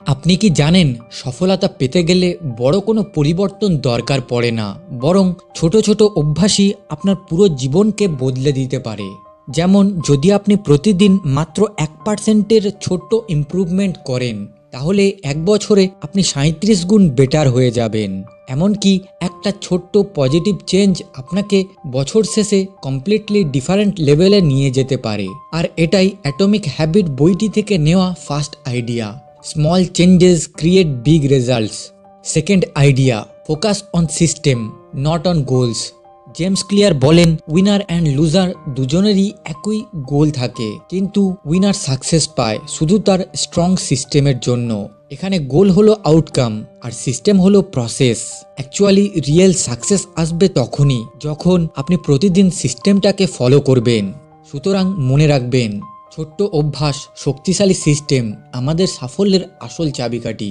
আপনি কি জানেন, সফলতা পেতে গেলে বড় কোনো পরিবর্তন দরকার পড়ে না, বরং ছোট ছোট অভ্যাসই আপনার পুরো জীবনকে বদলে দিতে পারে। যেমন, যদি আপনি প্রতিদিন মাত্র এক পার্সেন্টের ছোট্ট ইমপ্রুভমেন্ট করেন, তাহলে এক বছরে আপনি সাঁত্রিশ গুণ বেটার হয়ে যাবেন। এমনকি একটা ছোট্ট পজিটিভ চেঞ্জ আপনাকে বছর শেষে কমপ্লিটলি ডিফারেন্ট লেভেলে নিয়ে যেতে পারে। আর এটাই অ্যাটমিক হ্যাবিট বইটি থেকে নেওয়া first idea small changes create big results second idea focus on system not on goals James Clear বলেন উইনার অ্যান্ড লুজার দুজনেরই একই গোল থাকে। কিন্তু উইনার সাকসেস পায় শুধু তার স্ট্রং সিস্টেমের জন্য। এখানে গোল হলো আউটকাম আর সিস্টেম হলো প্রসেস অ্যাকচুয়ালি রিয়েল সাকসেস আসবে তখনই, যখন আপনি প্রতিদিন সিস্টেমটাকে ফলো করবেন। সুতরাং মনে রাখবেন ছোট্ট অভ্যাস শক্তিশালী সিস্টেম আমাদের সাফল্যের আসল চাবিকাঠি।